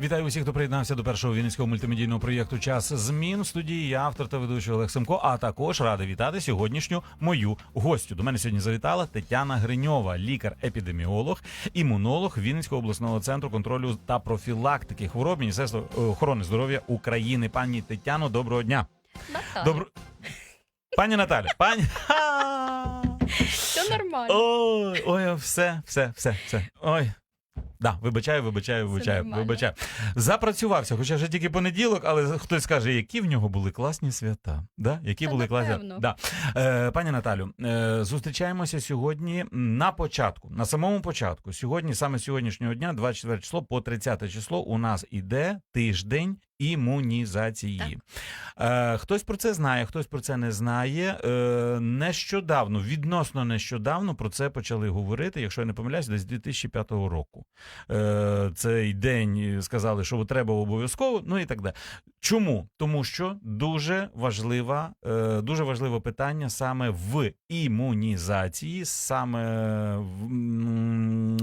Вітаю усіх, хто приєднався до першого вінницького мультимедійного проєкту Час змін. В студії я автор та ведучий Олег Семко. А також радий вітати сьогоднішню мою гостю. До мене сьогодні завітала Тетяна Гриньова, лікар-епідеміолог, імунолог Вінницького обласного центру контролю та профілактики хвороб Міністерства е, охорони здоров'я України. Пані Тетяно, доброго дня. Добро... Пані Наталя, пані. Все нормально. Ой, ой, все, все, все, все. Ой. Да, вибачаю, вибачаю, вибачаю, вибачаю. Запрацювався, хоча вже тільки понеділок, але хтось скаже, які в нього були класні свята. Да? Які Та були класні. Да. Е, пані Наталю, е, зустрічаємося сьогодні на початку, на самому початку. Сьогодні, саме сьогоднішнього дня, 24 число по 30 число, у нас іде тиждень імунізації. Е, хтось про це знає, хтось про це не знає. Е, нещодавно, відносно нещодавно про це почали говорити, якщо я не помиляюсь, десь з 2005 року. Е, цей день е, сказали, що треба обов'язково, ну і так далі. Чому? Тому що дуже важлива, е, дуже важливе питання саме в імунізації, саме в,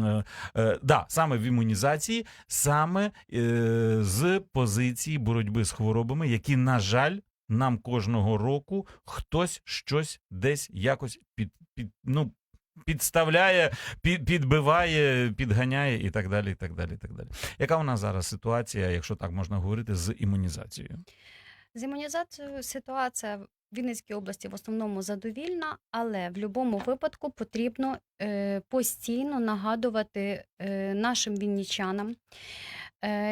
е, е, да, саме в імунізації, саме е, з позиції боротьби з хворобами, які, на жаль, нам кожного року хтось щось десь якось під, під ну. Підставляє, під, підбиває, підганяє і так далі. і так далі, і так далі. Яка у нас зараз ситуація, якщо так можна говорити, з імунізацією? З імунізацією ситуація в Вінницькій області в основному задовільна, але в будь-якому випадку потрібно е, постійно нагадувати е, нашим вінничанам, е,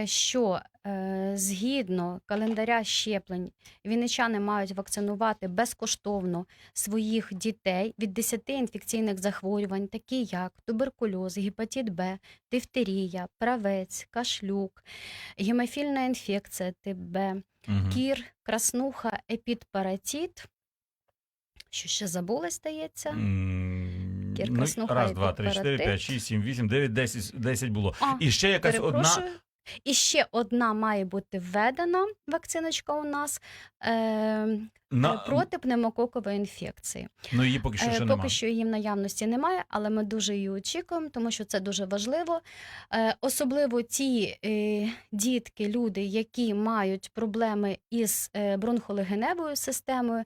що е, згідно календаря щеплень вінничани мають вакцинувати безкоштовно своїх дітей від 10 інфекційних захворювань, такі як туберкульоз, гепатит Б, дифтерія, правець, кашлюк, гемофільна інфекція тип Б. Угу. Кір, краснуха, епідпаратит. Що ще забули, здається? Ну, Кір, краснуха раз, два, три, чотири, п'ять, шість, сім, вісім, дев'ять, десять, десять було. А, І ще якась одна. І ще одна має бути введена вакциночка у нас е, На... проти пневмококової інфекції. Ну її поки що Е, ще Поки немає. що її в наявності немає, але ми дуже її очікуємо, тому що це дуже важливо. Е, Особливо ті е, дітки, люди, які мають проблеми із е, бронхолегеневою системою.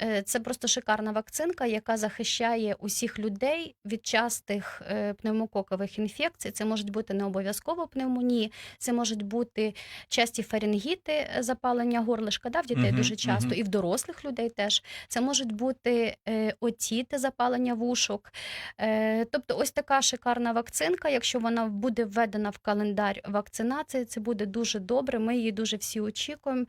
Е, Це просто шикарна вакцинка, яка захищає усіх людей від частих е, пневмококових інфекцій. Це можуть бути не обов'язково пневмонії, це можуть бути часті фарингіти, е, запалення горлишка, да, в дітей Мгм, дуже часто, мгм. і в дорослих людей теж. Це можуть бути е, отіти, запалення вушок. Е, тобто, ось така шикарна вакцинка. Якщо вона буде введена в календар вакцинації, це буде дуже добре. Ми її дуже всі очікуємо,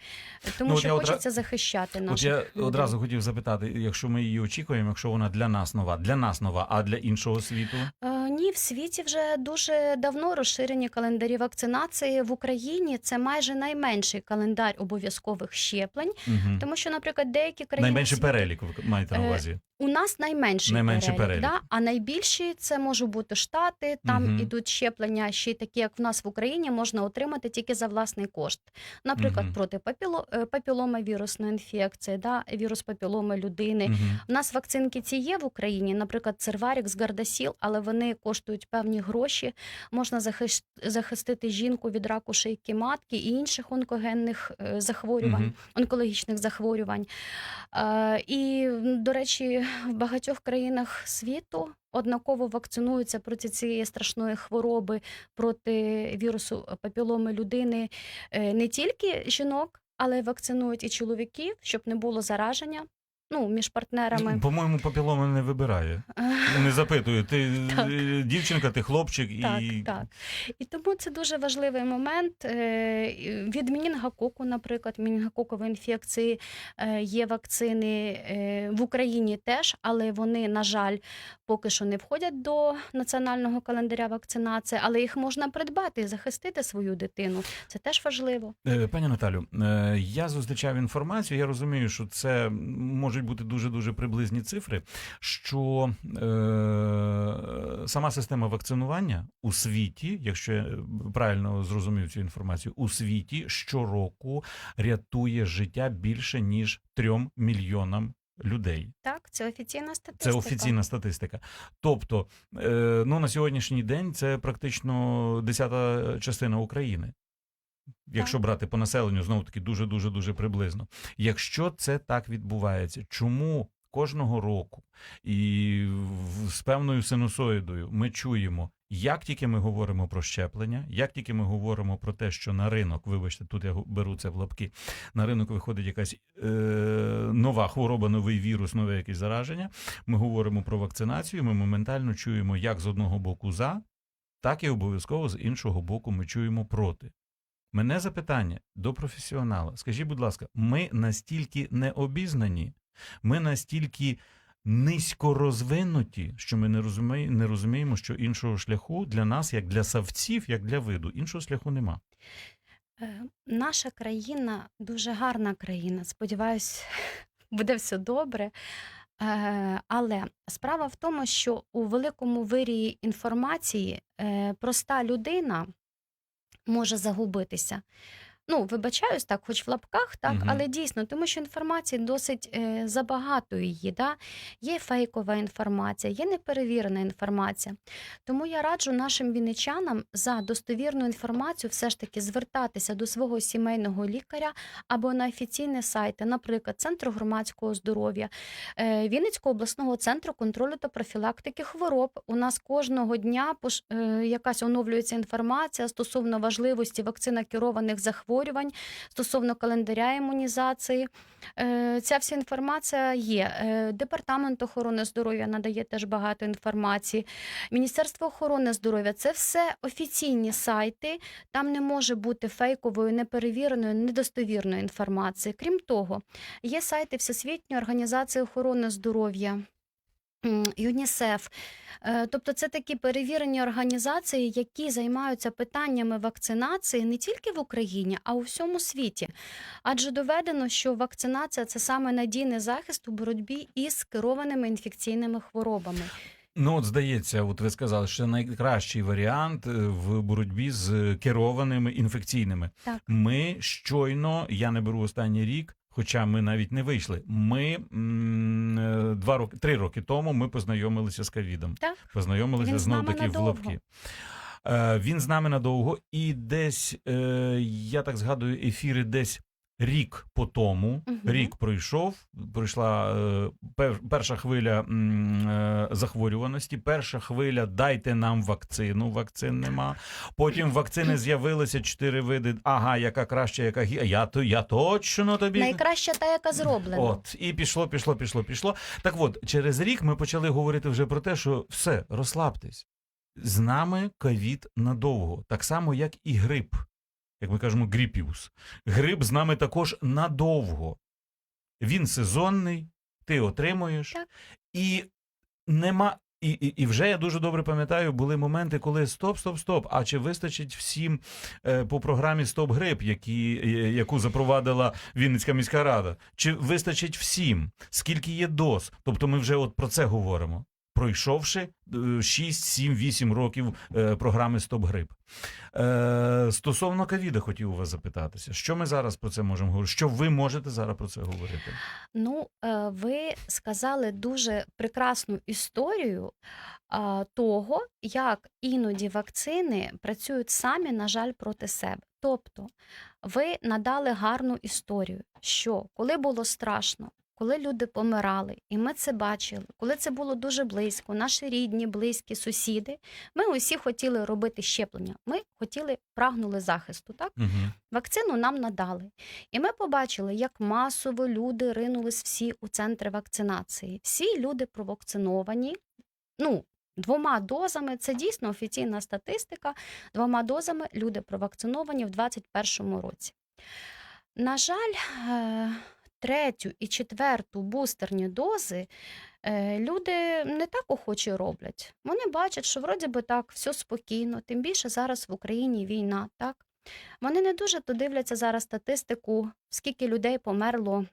тому Ну, що я одра- хочеться захищати От я людей. одразу хотів запитати, якщо ми її очікуємо, якщо вона для нас нова, для нас нова, а для іншого світу? Е, Ні, в світі вже дуже давно розширені календарі вакцинації. В Україні це майже найменший календар обов'язкових щеплень, Угу. тому що, наприклад, деякі країни Найменший перелік маєте на Е, увазі. У нас найменший, Найменший перелік, перелік. Да? а найбільші це можуть бути штати. Там Мгм. ідуть щеплення, ще такі, як в нас в Україні, можна отримати тільки за власний кошт. Наприклад, Мгм. проти папіло, е, папіломи вірусної інфекції, да? вірус папіломи людини. Мгм. У нас вакцинки ці є в Україні, наприклад, Церварікс, Гардасіл, але вони коштують певні гроші. Можна захищ- захистити жінку від раку шийки матки і інших онкогенних е, захворювань, Мгм. онкологічних захворювань. Е, І, до речі, в багатьох країнах світу однаково вакцинуються проти цієї страшної хвороби, проти вірусу папіломи людини е, не тільки жінок, але вакцинують і чоловіків, щоб не було зараження. Ну, між партнерами. По-моєму, папілома не вибирає. Не запитує, ти Так. е, дівчинка, ти хлопчик і. Так, так. І тому це дуже важливий момент. Е, Від мінінгококу, наприклад, мінінгококової інфекції е, є вакцини в Україні теж, але вони, на жаль, поки що не входять до національного календаря вакцинації, але їх можна придбати і захистити свою дитину. Це теж важливо. Пані Наталю, я зустрічав інформацію. Я розумію, що це можуть можуть бути дуже дуже приблизні цифри, що е, сама система вакцинування у світі, якщо я правильно зрозумів цю інформацію, у світі щороку рятує життя більше ніж трьом мільйонам людей. Так, це офіційна статистика. Це офіційна статистика. Тобто, е, ну на сьогоднішній день це практично десята частина України. Якщо Так. брати по населенню, знову таки дуже дуже дуже приблизно. Якщо це так відбувається, чому кожного року і з певною синусоїдою ми чуємо, як тільки ми говоримо про щеплення, як тільки ми говоримо про те, що на ринок, вибачте, тут я беру це в лапки, на ринок виходить якась е, нова хвороба, новий вірус, нове якесь зараження. Ми говоримо про вакцинацію. Ми моментально чуємо як з одного боку за, так і обов'язково з іншого боку ми чуємо проти. Мене запитання до професіонала. Скажіть, будь ласка, ми настільки необізнані, ми настільки низько розвинуті, що ми не розуміємо, не розуміємо, що іншого шляху для нас, як для савців, як для виду, іншого шляху нема. Е, Наша країна дуже гарна країна. Сподіваюсь, буде все добре. Е, Але справа в тому, що у великому вирії інформації е, проста людина може загубитися. Ну, вибачаюсь так, хоч в лапках, так, Мгм. але дійсно, тому що інформації досить е, забагато її. Да? Є фейкова інформація, є неперевірена інформація. Тому я раджу нашим вінничанам за достовірну інформацію все ж таки звертатися до свого сімейного лікаря або на офіційні сайти, наприклад, Центру громадського здоров'я, е, Вінницького обласного центру контролю та профілактики хвороб. У нас кожного дня пош- е, якась оновлюється інформація стосовно важливості вакцинокерованих захворювань, стосовно календаря імунізації. Е, Ця вся інформація є. Е, Департамент охорони здоров'я надає теж багато інформації. Міністерство охорони здоров'я це все офіційні сайти. Там не може бути фейкової, неперевіреної, недостовірної інформації. Крім того, є сайти Всесвітньої організації охорони здоров'я. ЮНІСЕФ, Е, тобто це такі перевірені організації, які займаються питаннями вакцинації не тільки в Україні, а у всьому світі. Адже доведено, що вакцинація це саме надійний захист у боротьбі із керованими інфекційними хворобами. Ну, от здається, от ви сказали, що найкращий варіант е, в боротьбі з керованими інфекційними. Так. Ми щойно, я не беру останній рік, хоча ми навіть не вийшли. Ми м, е, два роки, три роки тому ми познайомилися з ковідом. Так. Познайомилися знову знов таки в лапки. Е, Він з нами надовго, і десь е, я так згадую ефіри десь. Рік по тому, Мгм. рік пройшов, пройшла е, перша хвиля е, захворюваності, перша хвиля дайте нам вакцину, вакцин нема. Потім вакцини з'явилися чотири види. Ага, яка краща, яка гі. Я то я точно тобі Найкраща та, яка зроблена. От, і пішло, пішло, пішло, пішло. Так от, через рік ми почали говорити вже про те, що все, розслабтесь. З нами ковід надовго, так само, як і грип. Як ми кажемо, гріпіус. Грип з нами також надовго. Він сезонний, ти отримуєш. Так. І нема. І, і, і вже я дуже добре пам'ятаю, були моменти, коли стоп, стоп, стоп. А чи вистачить всім е, по програмі Стоп Грип, які, е, яку запровадила Вінницька міська рада? Чи вистачить всім? Скільки є доз? Тобто ми вже от про це говоримо. Пройшовши е, 6, 7, 8 років е, програми Стоп Грип. Е, стосовно ковіда хотів у вас запитатися, що ми зараз про це можемо говорити? Що ви можете зараз про це говорити? Ну, е, ви сказали дуже прекрасну історію того, як іноді вакцини працюють самі, на жаль, проти себе. Тобто, ви надали гарну історію, що коли було страшно, коли люди помирали, і ми це бачили, коли це було дуже близько, наші рідні, близькі, сусіди, ми усі хотіли робити щеплення. Ми хотіли, прагнули захисту. Так? Угу. Вакцину нам надали. І ми побачили, як масово люди ринулись всі у центри вакцинації. Всі люди провакциновані. Ну, двома дозами, це дійсно офіційна статистика. Двома дозами люди провакциновані в 2021 році. На жаль, е, третю і четверту бустерні дози е, люди не так охоче роблять. Вони бачать, що вроді би так все спокійно, тим більше зараз в Україні війна, так? Вони не дуже то дивляться зараз статистику, скільки людей померло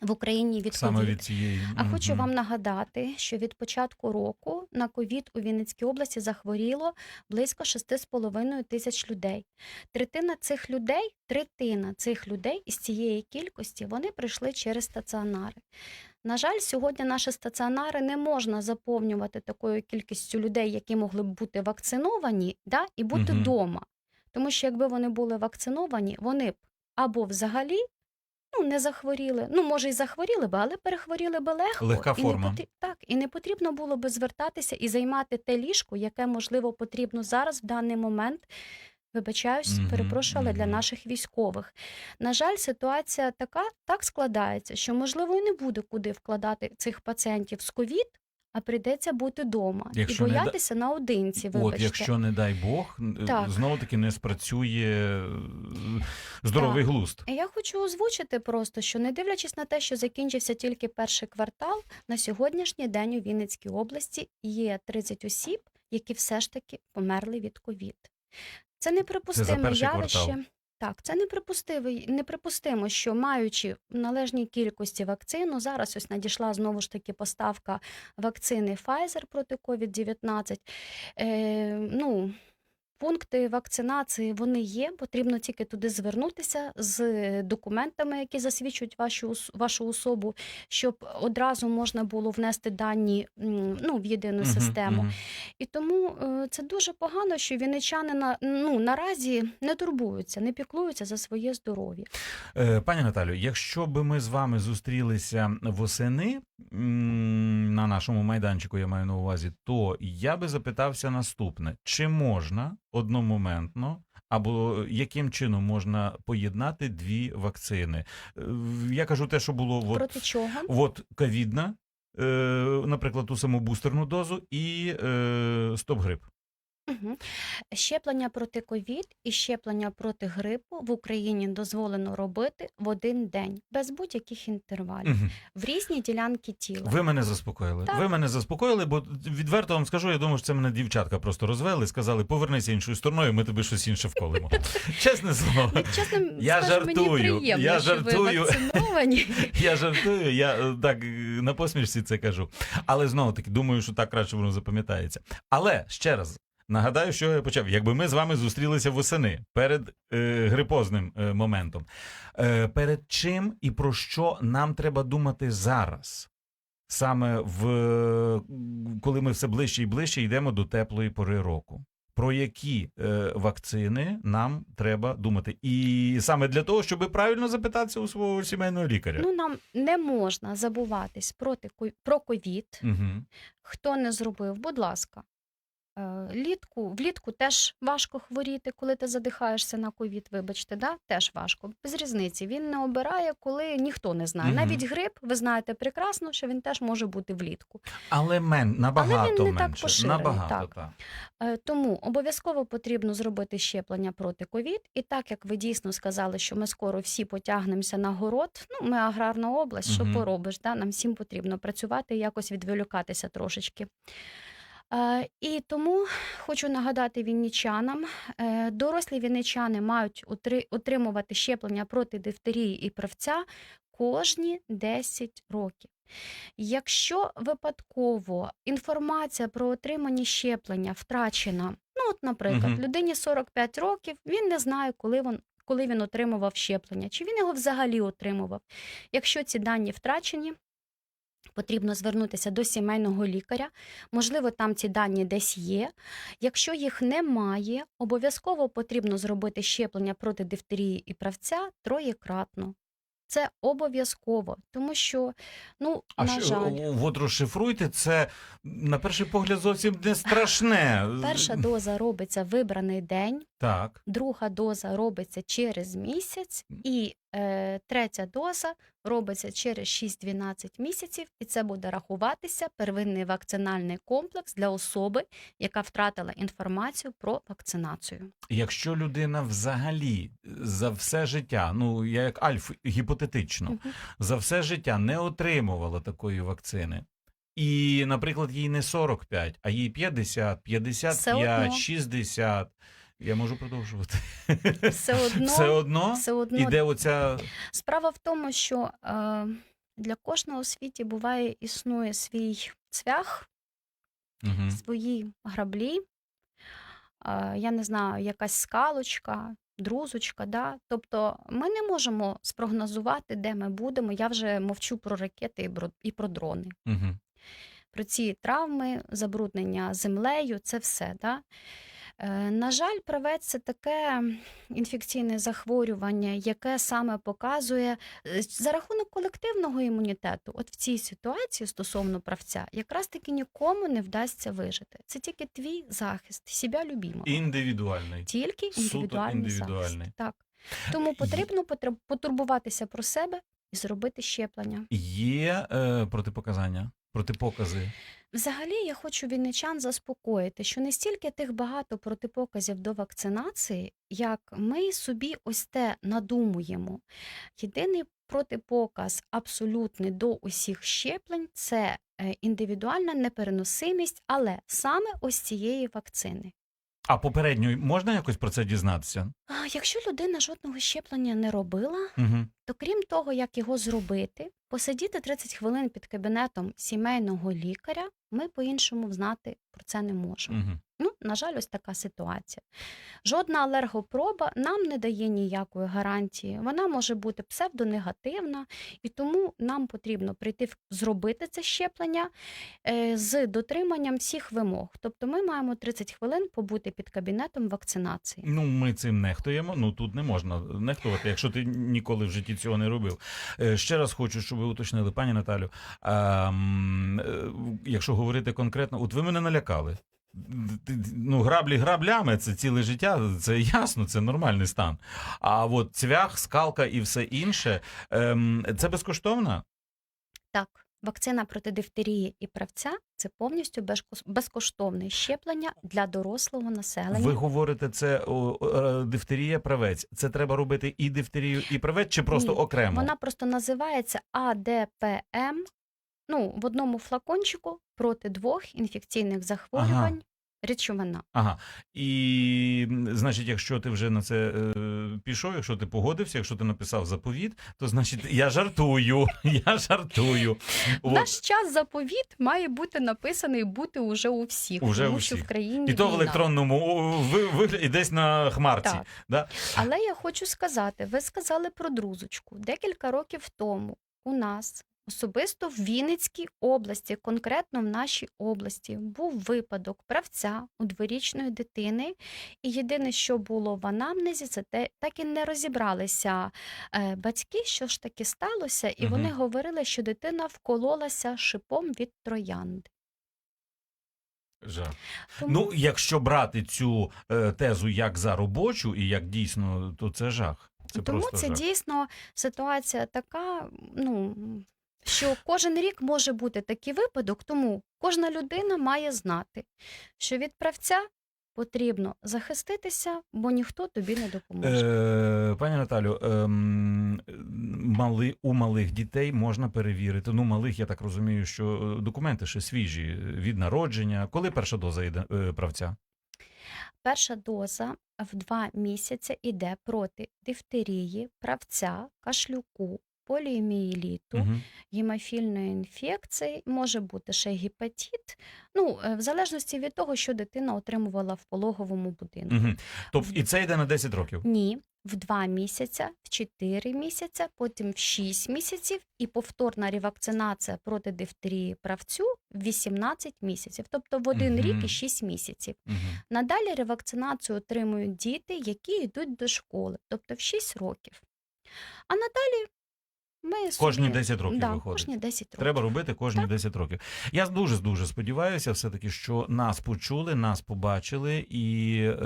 в Україні від Саме ковід. від цієї. А хочу вам нагадати, що від початку року на ковід у Вінницькій області захворіло близько 6,5 тисяч людей. Третина цих людей, третина цих людей із цієї кількості вони прийшли через стаціонари. На жаль, сьогодні наші стаціонари не можна заповнювати такою кількістю людей, які могли б бути вакциновані, да, і бути вдома. Тому що якби вони були вакциновані, вони б або взагалі ну, не захворіли. Ну, може, і захворіли би, але перехворіли би легко. Легка і не форма. Так, і не потрібно було би звертатися і займати те ліжко, яке, можливо, потрібно зараз в даний момент. Вибачаюсь, Мгм, перепрошую, але для наших військових. На жаль, ситуація така так складається, що можливо і не буде куди вкладати цих пацієнтів з ковід, а прийдеться бути вдома Якщо і не боятися наодинці. От, якщо не дай Бог, Так. знову таки не спрацює е, здоровий глузд. Я хочу озвучити просто, що не дивлячись на те, що закінчився тільки перший квартал, на сьогоднішній день у Вінницькій області є 30 осіб, які все ж таки померли від ковід. Це неприпустиме явище. квартал. Так, це неприпустимо, неприпустимо, що маючи в належній кількості вакцину, зараз ось надійшла знову ж таки поставка вакцини Pfizer проти COVID-19. Е, ну, Пункти вакцинації вони є. Потрібно тільки туди звернутися з документами, які засвідчують вашу вашу особу, щоб одразу можна було внести дані ну, в єдину систему. мгм. І тому е, це дуже погано, що вінничани на ну наразі не турбуються, не піклуються за своє здоров'я. Е, Пані Наталю, якщо би ми з вами зустрілися восени на нашому майданчику, я маю на увазі, то я би запитався наступне: чи можна одномоментно або яким чином можна поєднати дві вакцини? Е, Я кажу те, що було от, Проти чого? от ковідна, е, наприклад, ту саму бустерну дозу і е, стоп-грип. Угу. Щеплення проти ковід і щеплення проти грипу в Україні дозволено робити в один день без будь-яких інтервалів Мгм. в різні ділянки тіла. Ви мене заспокоїли. Так. Ви мене заспокоїли, бо відверто вам скажу, я думаю, що це мене дівчатка просто розвели, сказали, повернися іншою стороною, ми тобі щось інше вколимо. Чесне слово. Чесно, Я жартую, я жартую. Я жартую, я так е, на посмішці це кажу. Але знову таки, думаю, що так краще воно запам'ятається. Але ще раз. Нагадаю, що я почав. Якби ми з вами зустрілися восени перед е, грипозним е, моментом, е, перед чим і про що нам треба думати зараз? Саме в коли ми все ближче і ближче йдемо до теплої пори року. Про які е, вакцини нам треба думати, і саме для того, щоб правильно запитатися у свого сімейного лікаря. Ну, нам не можна забуватись проти про ковід. Угу. Хто не зробив, будь ласка. Е, Літку, влітку теж важко хворіти, коли ти задихаєшся на ковід, вибачте, да? теж важко. Без різниці. Він не обирає, коли ніхто не знає. Мгм. Навіть грип, ви знаєте прекрасно, що він теж може бути влітку. Але мен набагато не так менше. поширений, набагато так. так. Е, Тому обов'язково потрібно зробити щеплення проти ковід. І так як ви дійсно сказали, що ми скоро всі потягнемося на город. Ну, ми аграрна область, що поробиш? Да? Нам всім потрібно працювати і якось відволікатися трошечки. Е, І тому хочу нагадати вінничанам, е, дорослі вінничани мають отримувати щеплення проти дифтерії і правця кожні 10 років. Якщо випадково інформація про отримані щеплення втрачена, ну от, наприклад, Мгм. людині 45 років, він не знає, коли він, коли він отримував щеплення, чи він його взагалі отримував. Якщо ці дані втрачені, потрібно звернутися до сімейного лікаря. Можливо, там ці дані десь є. Якщо їх немає, обов'язково потрібно зробити щеплення проти дифтерії і правця троєкратно. Це обов'язково, тому що, ну, А на жаль, от розшифруйте, це на перший погляд зовсім не страшне. перша доза робиться вибраний день, Так. друга доза робиться через місяць, і третя доза робиться через 6-12 місяців, і це буде рахуватися первинний вакцинальний комплекс для особи, яка втратила інформацію про вакцинацію. Якщо людина взагалі за все життя, ну я як альф гіпотетично, за все життя не отримувала такої вакцини. І, наприклад, їй не 45, а їй 50, 55, одно. 60. Я можу продовжувати. Все одно, Все одно все одно іде оця. Справа в тому, що е, Для кожного у світі буває існує свій цвях, Угу. свої граблі, е, я не знаю, якась скалочка, друзочка. Да? Тобто ми не можемо спрогнозувати, де ми будемо. Я вже мовчу про ракети і про дрони. Угу. Про ці травми, забруднення землею, це все. Да? Е, На жаль, правець це таке інфекційне захворювання, яке саме показує е, за рахунок колективного імунітету. От в цій ситуації стосовно правця, якраз таки нікому не вдасться вижити. Це тільки твій захист, себе любимого. Індивідуальний. Тільки індивідуальний, індивідуальний. захист. Так. Тому потрібно потурбуватися про себе і зробити щеплення. Є е, протипоказання, протипокази. Взагалі, я хочу вінничан заспокоїти, що не стільки тих багато протипоказів до вакцинації, як ми собі ось те надумуємо. Єдиний протипоказ абсолютний до усіх щеплень це е, індивідуальна непереносимість, але саме ось цієї вакцини. А попередньо можна якось про це дізнатися? А якщо людина жодного щеплення не робила, Угу. то крім того, як його зробити, посидіти 30 хвилин під кабінетом сімейного лікаря, ми по-іншому знати про це не можемо. Угу. На жаль, ось така ситуація. Жодна алергопроба нам не дає ніякої гарантії. Вона може бути псевдонегативна, і тому нам потрібно прийти зробити це щеплення е, з дотриманням всіх вимог. Тобто ми маємо 30 хвилин побути під кабінетом вакцинації. Ну, ми цим нехтуємо. Ну тут не можна нехтувати, якщо ти ніколи в житті цього не робив. Е, Ще раз хочу, щоб ви уточнили, пані Наталю. Е, якщо говорити конкретно, от ви мене налякали. Ну, граблі граблями це ціле життя, це ясно, це нормальний стан. А от цвях, скалка і все інше, ем, це безкоштовно? Так, вакцина проти дифтерії і правця це повністю безкоштовне щеплення для дорослого населення. Ви говорите, це е, дифтерія, правець. Це треба робити і дифтерію, і правець, чи просто Ні, окремо? Вона просто називається АДПМ. Ну, в одному флакончику проти двох інфекційних захворювань. Речовина. Ага. І значить, якщо ти вже на це е, пішов, якщо ти погодився, якщо ти написав заповіт, то значить я жартую. Я жартую. В От. наш час заповіт має бути написаний бути уже у всіх, Уже тому у що всіх. в країні І то в війна. електронному о, ви- вигляді десь на хмарці. Так. Да? Але я хочу сказати: ви сказали про друзочку. Декілька років тому у нас. Особисто в Вінницькій області, конкретно в нашій області, був випадок правця у дворічної дитини. І єдине, що було в анамнезі, це те, так і не розібралися е, батьки, що ж таки сталося, і Мгм. вони говорили, що дитина вкололася шипом від троянди. Жах. Тому Ну, якщо брати цю е, тезу як за робочу і як дійсно, то це жах. Це Тому це жах. дійсно ситуація така, ну що кожен рік може бути такий випадок, тому кожна людина має знати, що від правця потрібно захиститися, бо ніхто тобі не допоможе. Е, пані Наталю, ем, мали, у малих дітей можна перевірити. Ну, малих, я так розумію, що е, документи ще свіжі е, від народження. Коли перша доза йде е, правця? Перша доза в два місяці йде проти дифтерії, правця, кашлюку, поліомієліту, Угу. гемофільної інфекції, може бути ще гепатит, ну, е, в залежності від того, що дитина отримувала в пологовому будинку. Угу. Тобто і це йде на 10 років. Ні, в 2 місяця, в 4 місяця, потім в 6 місяців і повторна ревакцинація проти дифтерії правцю в 18 місяців, тобто в один Мгм. рік і 6 місяців. Угу. Надалі ревакцинацію отримують діти, які йдуть до школи, тобто в 6 років. А надалі ми. Кожні 10 років да, виходить. Кожні 10 років. Треба робити кожні Так. 10 років. Я дуже дуже сподіваюся, все таки, що нас почули, нас побачили і е,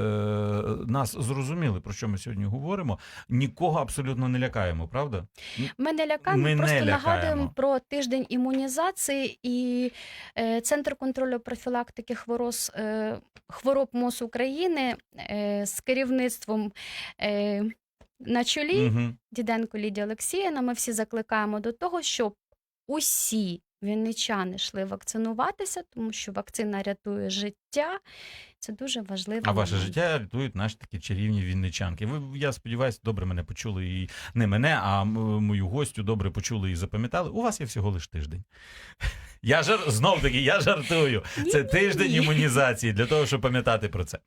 нас зрозуміли, про що ми сьогодні говоримо. Нікого абсолютно не лякаємо, правда? Ми не лякаємо, Ми не просто лякаємо. нагадуємо про тиждень імунізації і е, Центр контролю профілактики хвороз, е, хвороб МОЗ України е, з керівництвом е, на чолі Угу. Діденко Лідія Олексіївна. Ми всі закликаємо до того, щоб усі вінничани йшли вакцинуватися, тому що вакцина рятує життя. Це дуже важливо. А ваше життя рятують наші такі чарівні вінничанки. Ви, я сподіваюся, добре мене почули і не мене, а мою гостю добре почули і запам'ятали. У вас є всього лиш тиждень. Я жар... знов таки, я жартую. Це тиждень імунізації для того, щоб пам'ятати про це.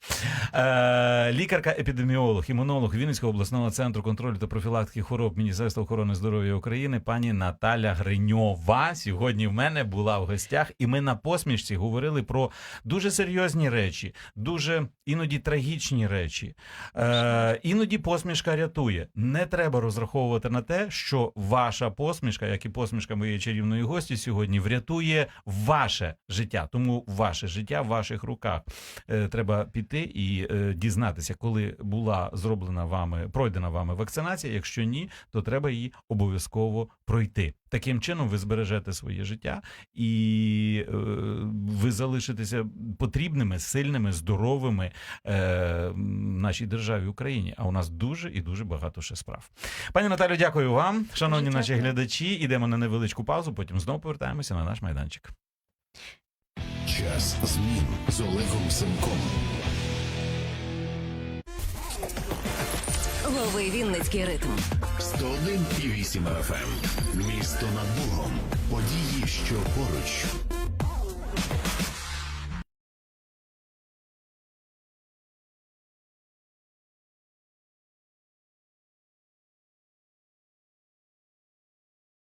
Е, лікарка-епідеміолог, імунолог Вінницького обласного центру контролю та профілактики хвороб Міністерства охорони здоров'я України, пані Наталя Гриньова. Сьогодні в мене була в гостях, і ми на посмішці говорили про дуже серйозні речі, дуже іноді трагічні речі. Е, іноді посмішка рятує. Не треба розраховувати на те, що ваша посмішка, як і посмішка моєї чарівної гості сьогодні, врятує ваше життя. Тому ваше життя в ваших руках. Е, треба піти і е, дізнатися, коли була зроблена вами, пройдена вами вакцинація. Якщо ні, то треба її обов'язково пройти. Таким чином ви збережете своє життя і е, ви залишитеся потрібними, сильними, здоровими е, нашій державі Україні. А у нас дуже і дуже багато ще справ. Пані Наталю, дякую вам, шановні Дуже наші дякую. глядачі. Ідемо на невеличку паузу. Потім знову повертаємося на наш майданчик. Час змін з Олегом Семком. Лови Вінницький ритм. 101,8 FM. Місто над Богом. Події, що поруч.